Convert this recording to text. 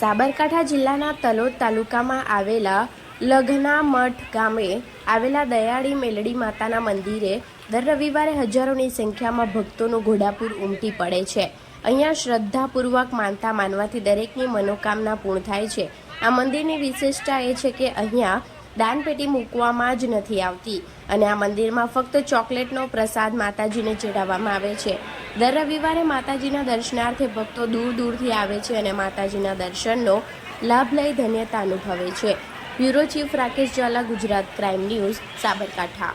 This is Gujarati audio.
સાબરકાંઠા જિલ્લાના તલોદ તાલુકામાં આવેલા લઘના મઠ ગામે આવેલા દયાળી મેલડી માતાના મંદિરે દર રવિવારે હજારોની સંખ્યામાં ભક્તોનું ઘોડાપૂર ઉમટી પડે છે. અહીંયા શ્રદ્ધાપૂર્વક માનતા માનવાથી દરેકની મનોકામના પૂર્ણ થાય છે. આ મંદિરની વિશેષતા એ છે કે અહીંયા દાનપેટી મૂકવામાં જ નથી આવતી અને આ મંદિરમાં ફક્ત ચોકલેટનો પ્રસાદ માતાજીને ચડાવવામાં આવે છે. દર રવિવારે માતાજીના દર્શનાર્થે ભક્તો દૂર દૂરથી આવે છે અને માતાજીના દર્શનનો લાભ લઈ ધન્યતા અનુભવે છે. Bureau chief Rakesh Jhala, Gujarat crime news, Sabarkantha.